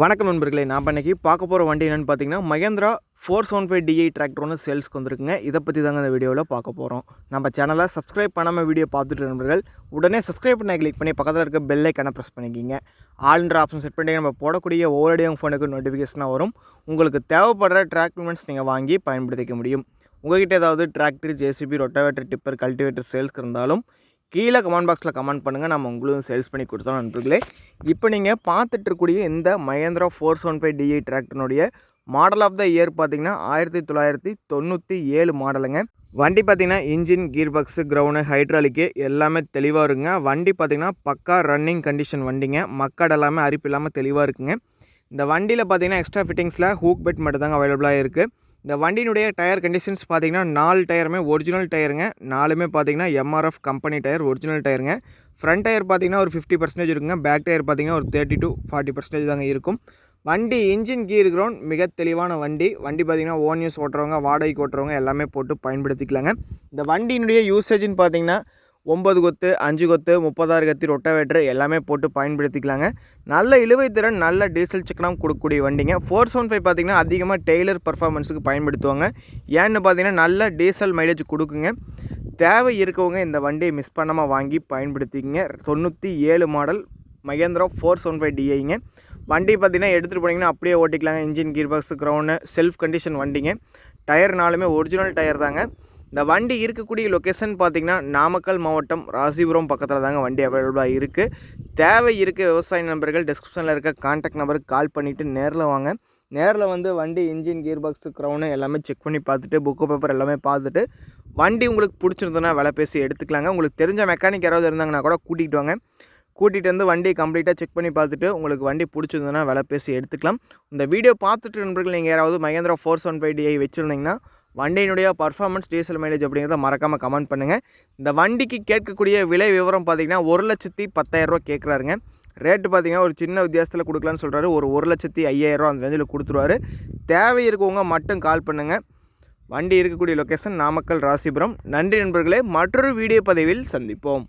வணக்கம் நண்பர்களே நான் இன்னைக்கு பார்க்க போகிற வண்டி என்னென்னு பார்த்தீங்கன்னா Mahindra four seven five DI tractor ஒன்று சேல்ஸ்க்கு வந்திருக்குங்க. இதை பற்றி தாங்க இந்த வீடியோவில் பார்க்க போகிறோம் நம்ம சேனலை சப்ஸ்கிரைப் பண்ணாமல் வீடியோ பார்த்துட்டு நண்பர்கள் உடனே சப்ஸ்கிரைப் பண்ண கிளிக் பண்ணி பக்கத்தில் இருக்க பெல்லைக்கான ப்ரெஸ் பண்ணிக்கிங்க. ஆல்ன்ற ஆப்ஷன் செட் பண்ணி நம்ம போடக்கூடிய ஒவ்வொரு ஃபோனுக்கு நோட்டிஃபிகேஷனாக வரும். உங்களுக்கு தேவைப்படுற டிராக்மெண்ட்ஸ் நீங்கள் வாங்கி பயன்படுத்திக்க முடியும். உங்கள்கிட்ட ஏதாவது tractor JCB rotavator tipper cultivator சேல்ஸ்க்கு இருந்தாலும் கீழே கமெண்ட் பாக்ஸில் கமெண்ட் பண்ணுங்கள் நம்ம உங்களும் சேல்ஸ் பண்ணி கொடுத்தோம் நண்பர்களே. இப்போ நீங்கள் பார்த்துட்டு இருக்கக்கூடிய இந்த Mahindra four seven five DI டிராக்டர்னுடைய model of the year பார்த்தீங்கன்னா ஆயிரத்தி தொள்ளாயிரத்தி தொண்ணூற்றி ஏழு மாடலுங்க வண்டி பார்த்தீங்கன்னா engine gear box crown hydraulic எல்லாமே தெளிவாக இருக்குங்க. வண்டி பார்த்தீங்கன்னா பக்கா ரன்னிங் கண்டிஷன் வண்டிங்க. மக்கள் எல்லாமே அரிப்பு இல்லாமல் தெளிவாக இருக்குங்க. இந்த வண்டியில் பார்த்தீங்கன்னா எக்ஸ்ட்ரா ஃபிட்டிங்ஸில் ஹூக் பெட் மட்டும் தாங்க அவைலபிளாக இருக்குது இந்த வண்டியினுடைய டயர் கண்டிஷன்ஸ் பார்த்தீங்கன்னா நாலு டயருமே ஒரிஜினல் டயருங்க. நாலுமே பார்த்தீங்கன்னா எம்ஆர்எஃப் கம்பெனி டயர் ஒரிஜினல் டயருங்க. ஃப்ரண்ட் டயர் பார்த்தீங்கன்னா ஒரு ஃபிஃப்டி பர்சன்டேஜ் இருக்குங்க. பேக் டயர் பார்த்தீங்கன்னா ஒரு தேர்ட்டி டு ஃபார்ட்டி பர்சன்டேஜ் தாங்க இருக்கும். வண்டி இன்ஜின் கீர் கிரவுண்ட் மிக தெளிவான வண்டி. வண்டி பார்த்தீங்கன்னா ஓன் யூஸ் ஓட்டுறவங்க வாடகைக்கு ஓட்டுறவங்க எல்லாமே போட்டு பயன்படுத்திக்கலாங்க. இந்த வண்டியினுடைய யூசேஜ்னு பார்த்தீங்கன்னா ஒம்பது கொத்து அஞ்சு கொத்து முப்பதாறு கத்தி ரொட்டவேட்டர் எல்லாமே போட்டு பயன்படுத்திக்கலாங்க. நல்ல இழுவை திறன் நல்ல டீசல் சிக்கனம் கொடுக்கக்கூடிய வண்டிங்க. ஃபோர் செவன் ஃபைவ் பார்த்திங்கன்னா அதிகமாக டெய்லர் பர்ஃபார்மன்ஸுக்கு பயன்படுத்துவாங்க. ஏன்னு பார்த்தீங்கன்னா நல்ல டீசல் மைலேஜ் கொடுக்குங்க. தேவை இருக்கவங்க இந்த வண்டியை மிஸ் பண்ணாமல் வாங்கி பயன்படுத்திக்கங்க. தொண்ணூற்றி ஏழு model Mahindra four seven five டிஐங்க. வண்டி பார்த்திங்கன்னா எடுத்துகிட்டு போனீங்கன்னா அப்படியே ஓட்டிக்கலாங்க. Engine gear box crown self condition வண்டிங்க. டயர்னாலுமே ஒரிஜினல் டயர் தாங்க. இந்த வண்டி இருக்கக்கூடிய லொக்கேஷன் பார்த்திங்கன்னா நாமக்கல் மாவட்டம் ராசிபுரம் பக்கத்தில் தாங்க வண்டி அவைலபிளாக இருக்குது தேவை இருக்க விவசாய நண்பர்கள் டிஸ்கிரிப்ஷனில் இருக்க கான்டாக்ட் நம்பருக்கு கால் பண்ணிவிட்டு நேரில் வாங்க. நேரில் வந்து வண்டி இன்ஜின் கியர் பாக்ஸ் க்ரௌனு எல்லாமே செக் பண்ணி பார்த்துட்டு புக்கு பேப்பர் எல்லாமே பார்த்துட்டு வண்டி உங்களுக்கு பிடிச்சிருந்ததுன்னா விலை பேசி எடுத்துக்கலாங்க. உங்களுக்கு தெரிஞ்ச மெக்கானிக் யாராவது இருந்தாங்கன்னா கூட கூட்டிகிட்டு வாங்க. கூட்டிகிட்டு வந்து வண்டியை கம்ப்ளீட்டாக செக் பண்ணி பார்த்துட்டு உங்களுக்கு வண்டி பிடிச்சிருந்ததுன்னா விலை பேசி எடுத்துக்கலாம். இந்த வீடியோ பார்த்துட்டு நண்பர்கள் நீங்கள் யாராவது Mahindra four seven five DI வச்சுருந்தீங்கன்னா வண்டியினுடைய பர்ஃபார்மன்ஸ் டீசல் மைலேஜ் அப்படிங்கிறத மறக்காமல் கமெண்ட் பண்ணுங்கள் இந்த வண்டிக்கு கேட்கக்கூடிய விலை விவரம் பார்த்திங்கன்னா ஒரு லட்சத்தி பத்தாயிரரூவா கேட்குறாருங்க. ரேட்டு பார்த்திங்கன்னா ஒரு சின்ன வித்தியாசத்தில் கொடுக்கலான்னு சொல்கிறாரு ஒரு ஒரு லட்சத்தி ஐயாயிரரூவா அந்த ரேஞ்சில் கொடுத்துருவாரு. தேவை இருக்கவங்க மட்டும் கால் பண்ணுங்கள் வண்டி இருக்கக்கூடிய லொக்கேஷன் நாமக்கல் ராசிபுரம். நன்றி நண்பர்களே மற்றொரு வீடியோ பதிவில் சந்திப்போம்.